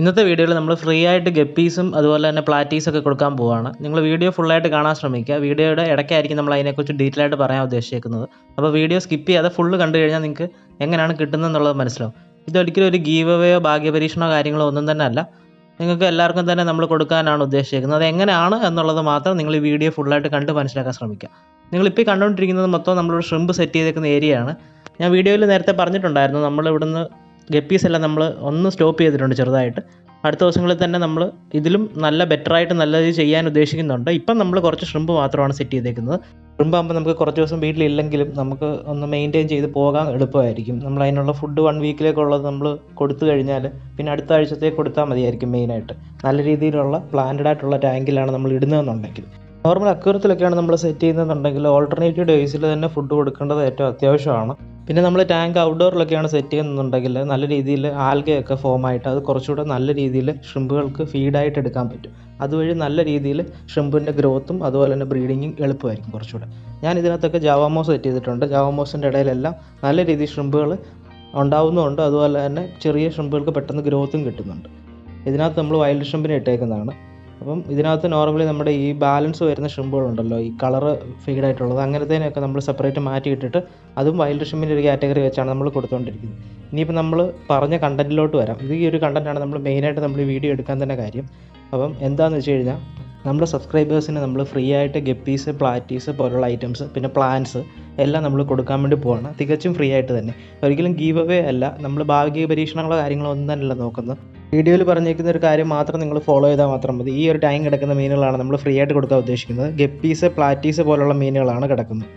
ഇന്നത്തെ വീഡിയോയിൽ നമ്മൾ ഫ്രീ ആയിട്ട് ഗപ്പീസും അതുപോലെ തന്നെ പ്ലാറ്റീസൊക്കെ കൊടുക്കാൻ പോവുകയാണ് നിങ്ങൾ വീഡിയോ ഫുള്ളായിട്ട് കാണാൻ ശ്രമിക്കുക. വീഡിയോയുടെ ഇടയ്ക്കായിരിക്കും നമ്മൾ അതിനെക്കുറിച്ച് ഡീറ്റെയിൽ ആയിട്ട് പറയാൻ ഉദ്ദേശിക്കുന്നത് അപ്പോൾ വീഡിയോ സ്കിപ്പ് ചെയ്യാതെ ഫുള്ള് കണ്ടു കഴിഞ്ഞാൽ നിങ്ങൾക്ക് എങ്ങനെയാണ് കിട്ടുന്നതെന്നുള്ളത് മനസ്സിലാവും. ഇതൊരിക്കലും ഒരു ഗീവ് ഭാഗ്യപരീക്ഷണോ കാര്യങ്ങളോ ഒന്നും തന്നെ അല്ല. നിങ്ങൾക്ക് എല്ലാവർക്കും തന്നെ നമ്മൾ കൊടുക്കാനാണ് ഉദ്ദേശിക്കുന്നത് അത് എങ്ങനെയാണ് എന്നുള്ളത് മാത്രം നിങ്ങൾ ഈ വീഡിയോ ഫുള്ളായിട്ട് കണ്ട് മനസ്സിലാക്കാൻ ശ്രമിക്കുക. നിങ്ങളിപ്പോൾ കണ്ടുകൊണ്ടിരിക്കുന്നത് മൊത്തം നമ്മളൊരു ഷ്രിമ്പ് സെറ്റ് ചെയ്തേക്കുന്ന ഏരിയയാണ് ഞാൻ വീഡിയോയിൽ നേരത്തെ പറഞ്ഞിട്ടുണ്ടായിരുന്നു. നമ്മൾ ഇവിടുന്ന് ഗപ്പീസ് എല്ലാം നമ്മൾ ഒന്ന് സ്റ്റോപ്പ് ചെയ്തിട്ടുണ്ട് ചെറുതായിട്ട്. അടുത്ത ദിവസങ്ങളിൽ തന്നെ നമ്മൾ ഇതിലും നല്ല ബെറ്ററായിട്ട് നല്ല രീതിയിൽ ചെയ്യാൻ ഉദ്ദേശിക്കുന്നുണ്ട്. ഇപ്പം നമ്മൾ കുറച്ച് ഷ്രിമ്പ് മാത്രമാണ് സെറ്റ് ചെയ്തേക്കുന്നത്. ഷ്രിമ്പ് ആകുമ്പോൾ നമുക്ക് കുറച്ച് ദിവസം വീട്ടിലില്ലെങ്കിലും നമുക്ക് ഒന്ന് മെയിന്റെയിൻ ചെയ്ത് പോകാൻ എളുപ്പമായിരിക്കും. നമ്മൾ അതിനുള്ള ഫുഡ് വൺ വീക്കിലേക്കുള്ളത് നമ്മൾ കൊടുത്തു കഴിഞ്ഞാൽ പിന്നെ അടുത്ത ആഴ്ചത്തേക്ക് കൊടുത്താൽ മതിയായിരിക്കും മെയിനായിട്ട് നല്ല രീതിയിലുള്ള പ്ലാന്റഡ് ആയിട്ടുള്ള ടാങ്കിലാണ് നമ്മൾ ഇടുന്നതെന്നുണ്ടെങ്കിൽ. നോർമൽ അക്യൂറത്തിലൊക്കെയാണ് നമ്മൾ സെറ്റ് ചെയ്യുന്നതെന്നുണ്ടെങ്കിൽ ഓൾട്ടർനേറ്റീവ് ഡേയ്സിൽ തന്നെ ഫുഡ് കൊടുക്കേണ്ടത് ഏറ്റവും അത്യാവശ്യമാണ്. പിന്നെ നമ്മൾ ടാങ്ക് ഔട്ട്ഡോറിലൊക്കെയാണ് സെറ്റ് ചെയ്യുന്നുണ്ടെങ്കിൽ നല്ല രീതിയിൽ ആൽഗയൊക്കെ ഫോം ആയിട്ട് അത് കുറച്ചുകൂടെ നല്ല രീതിയിൽ ഷ്രിമ്പുകൾക്ക് ഫീഡായിട്ട് എടുക്കാൻ പറ്റും. അതുവഴി നല്ല രീതിയിൽ ഷ്രിമ്പിന്റെ ഗ്രോത്തും അതുപോലെ തന്നെ ബ്രീഡിങ്ങും എളുപ്പമായിരിക്കും കുറച്ചുകൂടെ. ഞാൻ ഇതിനകത്തൊക്കെ ജാവാമോസ് സെറ്റ് ചെയ്തിട്ടുണ്ട്. ജാവാമോസിന്റെ ഇടയിലെല്ലാം നല്ല രീതിയിൽ ഷ്രിമ്പുകൾ ഉണ്ടാവുന്നുണ്ട്. അതുപോലെ തന്നെ ചെറിയ ഷ്രിമ്പുകൾക്ക് പെട്ടെന്ന് ഗ്രോത്തും കിട്ടുന്നുണ്ട്. ഇതിനകത്ത് നമ്മൾ വൈൽഡ് ഷ്രിമ്പിനെ ഇട്ടേക്കുന്നതാണ്. അപ്പം ഇതിനകത്ത് നോർമലി നമ്മുടെ ഈ ബാലൻസ് വരുന്ന ഷ്രിമ്പുകളുണ്ടല്ലോ ഈ കളറ് ഫീഡായിട്ടുള്ളത് അങ്ങനത്തേനൊക്കെ നമ്മൾ സെപ്പറേറ്റ് മാറ്റി ഇട്ടിട്ട് അതും വൈൽഡ് ഷ്രിമ്പിന്റെ ഒരു കാറ്റഗറി വെച്ചാണ് നമ്മൾ കൊടുത്തുകൊണ്ടിരിക്കുന്നത് ഇനിയിപ്പോൾ നമ്മൾ പറഞ്ഞ കണ്ടന്റിലോട്ട് വരാം. ഇത് ഈ ഒരു കണ്ടന്റാണ് നമ്മൾ മെയിനായിട്ട് നമ്മൾ വീഡിയോ എടുക്കാൻ തന്നെ കാര്യം. അപ്പം എന്താണെന്ന് വെച്ച് കഴിഞ്ഞാൽ നമ്മുടെ സബ്സ്ക്രൈബേഴ്സിന് നമ്മൾ ഫ്രീ ആയിട്ട് ഗപ്പീസ് പ്ലാറ്റീസ് പോലുള്ള ഐറ്റംസ് പിന്നെ പ്ലാൻസ് എല്ലാം നമ്മൾ കൊടുക്കാൻ വേണ്ടി പോവാണ്. തികച്ചും ഫ്രീ ആയിട്ട് തന്നെ. ഒരിക്കലും ഗീവ് അവേ അല്ല. നമ്മൾ ഭാഗിക പരീക്ഷണങ്ങളോ കാര്യങ്ങളോ ഒന്നും തന്നെയല്ല നോക്കുന്നത്. വീഡിയോയിൽ പറഞ്ഞിരിക്കുന്ന ഒരു കാര്യം മാത്രം നിങ്ങൾ ഫോളോ ചെയ്താൽ മാത്രം മതി. ഈ ഒരു ടൈം കിടക്കുന്ന മീനുകളാണ് നമ്മൾ ഫ്രീ ആയിട്ട് കൊടുക്കാൻ ഉദ്ദേശിക്കുന്നത്. ഗപ്പീസ് പ്ലാറ്റീസ് പോലുള്ള മീനുകളാണ് കിടക്കുന്നത്.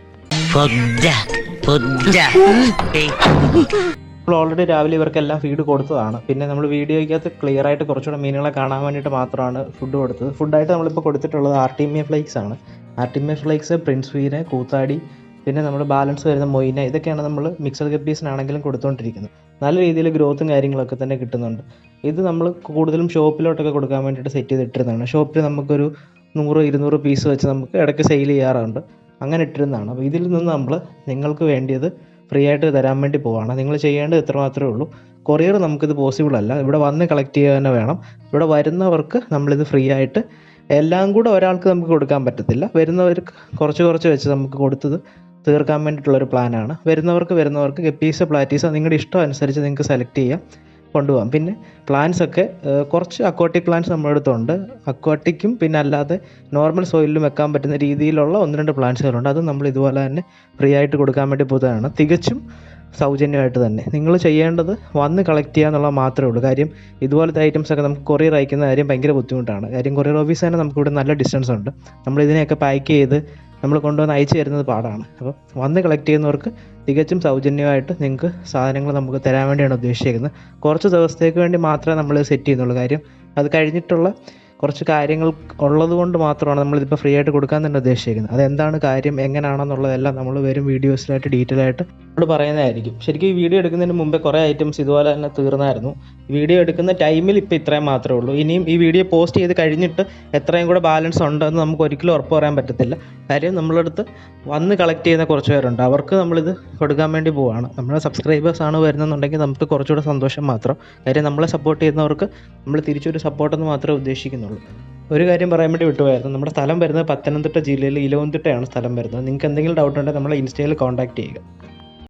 നമ്മൾ ഓൾറെഡി രാവിലെ ഇവർക്കെല്ലാം ഫീഡ് കൊടുത്തതാണ്. പിന്നെ നമ്മൾ വീഡിയോയ്ക്കകത്ത് ക്ലിയർ ആയിട്ട് കുറച്ചുകൂടെ മീനുകളെ കാണാൻ വേണ്ടിയിട്ട് മാത്രമാണ് ഫുഡ് കൊടുത്തത്. ഫുഡായിട്ട് നമ്മളിപ്പോൾ കൊടുത്തിട്ടുള്ളത് ആർട്ടിമിയ ഫ്ലേക്സ് ആണ്. ആർട്ടിമിയ ഫ്ലേക്സ് പ്രിൻസ് വീന് കൂത്താടി പിന്നെ നമ്മൾ ബാലൻസ് വരുന്ന മൊയിന ഇതൊക്കെയാണ് നമ്മൾ മിക്സഡ് ഗപ്പീസിനാണെങ്കിലും കൊടുത്തുകൊണ്ടിരിക്കുന്നത് നല്ല രീതിയിൽ ഗ്രോത്തും കാര്യങ്ങളൊക്കെ തന്നെ കിട്ടുന്നുണ്ട്. ഇത് നമ്മൾ കൂടുതലും ഷോപ്പിലോട്ടൊക്കെ കൊടുക്കാൻ വേണ്ടിയിട്ട് സെറ്റ് ചെയ്തിട്ടിരുന്നതാണ്. ഷോപ്പിൽ നമുക്കൊരു നൂറ് ഇരുന്നൂറ് പീസ് വെച്ച് നമുക്ക് ഇടയ്ക്ക് സെയിൽ ചെയ്യാറുണ്ട്. അങ്ങനെ ഇട്ടിരുന്നതാണ്. അപ്പോൾ ഇതിൽ നിന്ന് നമ്മൾ നിങ്ങൾക്ക് വേണ്ടിയത് ഫ്രീ ആയിട്ട് തരാൻ വേണ്ടി പോവാണ്. നിങ്ങൾ ചെയ്യേണ്ടത് ഇത്ര മാത്രമേ ഉള്ളൂ. കൊറിയർ നമുക്കിത് പോസിബിൾ അല്ല. ഇവിടെ വന്ന് കളക്ട് ചെയ്യുക തന്നെ വേണം. ഇവിടെ വരുന്നവർക്ക് നമ്മളിത് ഫ്രീ ആയിട്ട് എല്ലാം കൂടെ ഒരാൾക്ക് നമുക്ക് കൊടുക്കാൻ പറ്റത്തില്ല. വരുന്നവർക്ക് കുറച്ച് കുറച്ച് വെച്ച് നമുക്ക് കൊടുത്തത് തീർക്കാൻ വേണ്ടിയിട്ടുള്ളൊരു പ്ലാനാണ് വരുന്നവർക്ക് വരുന്നവർക്ക് ഗപ്പീസ് പ്ലാറ്റീസ് നിങ്ങളുടെ ഇഷ്ടം അനുസരിച്ച് നിങ്ങൾക്ക് സെലക്ട് ചെയ്യാം കൊണ്ടുപോകാം പിന്നെ പ്ലാന്റ്സ് ഒക്കെ കുറച്ച് അക്വാട്ടിക് പ്ലാന്റ്സ് നമ്മുടെ അടുത്തുണ്ട്. അക്വാട്ടിക്കും പിന്നെ അല്ലാതെ നോർമൽ സോയിലിലും വെക്കാൻ പറ്റുന്ന രീതിയിലുള്ള ഒന്ന് രണ്ട് പ്ലാന്റ്സുകളുണ്ട് അത് നമ്മൾ ഇതുപോലെ തന്നെ ഫ്രീ ആയിട്ട് കൊടുക്കാൻ വേണ്ടി പോകുന്നതാണ് തികച്ചും സൗജന്യമായിട്ട് തന്നെ. നിങ്ങൾ ചെയ്യേണ്ടത് വന്ന് കളക്ട് ചെയ്യുക എന്നുള്ളത് മാത്രമേ ഉള്ളൂ. കാര്യം ഇതുപോലത്തെ ഐറ്റംസ് ഒക്കെ നമുക്ക് കൊറിയർ അയക്കുന്ന കാര്യം ഭയങ്കര ബുദ്ധിമുട്ടാണ്. കാര്യം കൊറിയർ ഓഫീസ് തന്നെ നമുക്കിവിടെ നല്ല ഡിസ്റ്റൻസ് ഉണ്ട്. നമ്മൾ ഇതിനെയൊക്കെ പാക്ക് ചെയ്ത് നമ്മൾ കൊണ്ടുവന്ന് അയച്ചു തരുന്നത് പാടാണ്. അപ്പോൾ വന്ന് കളക്ട് ചെയ്യുന്നവർക്ക് തികച്ചും സൗജന്യമായിട്ട് നിങ്ങൾക്ക് സാധനങ്ങൾ നമുക്ക് തരാൻ വേണ്ടിയാണ് ഉദ്ദേശിക്കുന്നത് കുറച്ച് ദിവസത്തേക്ക് വേണ്ടി മാത്രമേ നമ്മൾ സെറ്റ് ചെയ്യുന്നുള്ളൂ. കാര്യം അത് കഴിഞ്ഞിട്ടുള്ള കുറച്ച് കാര്യങ്ങൾ ഉള്ളത് കൊണ്ട് മാത്രമാണ് നമ്മളിതിപ്പോൾ ഫ്രീ ആയിട്ട് കൊടുക്കാൻ തന്നെ ഉദ്ദേശിക്കുന്നത് അതെന്താണ് കാര്യം എങ്ങനെയാണെന്നുള്ളതെല്ലാം നമ്മൾ വരും വീഡിയോസിലായിട്ട് ഡീറ്റെയിൽ ആയിട്ട് നമ്മൾ പറയുന്നതായിരിക്കും. ശരിക്കും ഈ വീഡിയോ എടുക്കുന്നതിന് മുമ്പേ കുറേ ഐറ്റംസ് ഇതുപോലെ തന്നെ തീർന്നായിരുന്നു. വീഡിയോ എടുക്കുന്ന ടൈമിൽ ഇപ്പോൾ ഇത്രയും മാത്രമേ ഉള്ളൂ. ഇനിയും ഈ വീഡിയോ പോസ്റ്റ് ചെയ്ത് കഴിഞ്ഞിട്ട് എത്രയും കൂടെ ബാലൻസ് ഉണ്ടെന്ന് നമുക്ക് ഒരിക്കലും ഉറപ്പ് പറയാൻ പറ്റത്തില്ല. കാര്യം നമ്മളടുത്ത് വന്ന് കളക്ട് ചെയ്യുന്ന കുറച്ച് പേരുണ്ട്. അവർക്ക് നമ്മളിത് കൊടുക്കാൻ വേണ്ടി പോവുകയാണ് നമ്മുടെ സബ്സ്ക്രൈബേഴ്സ് ആണ് വരുന്നെന്നുണ്ടെങ്കിൽ നമുക്ക് കുറച്ചുകൂടെ സന്തോഷം മാത്രം. കാര്യം നമ്മളെ സപ്പോർട്ട് ചെയ്യുന്നവർക്ക് നമ്മൾ തിരിച്ചൊരു സപ്പോർട്ടെന്ന് മാത്രമേ ഉദ്ദേശിക്കുന്നുള്ളൂ. ഒരു കാര്യം പറയാൻ വേണ്ടി വിട്ടുപോയായിരുന്നു. നമ്മുടെ സ്ഥലം വരുന്നത് പത്തനംതിട്ട ജില്ലയിൽ ഇലവന്തിട്ടയാണ് സ്ഥലം വരുന്നത്. നിങ്ങൾക്ക് എന്തെങ്കിലും ഡൗട്ട് ഉണ്ടെങ്കിൽ നമ്മളെ ഇൻസ്റ്റയിൽ കോൺടാക്ട് ചെയ്യുക.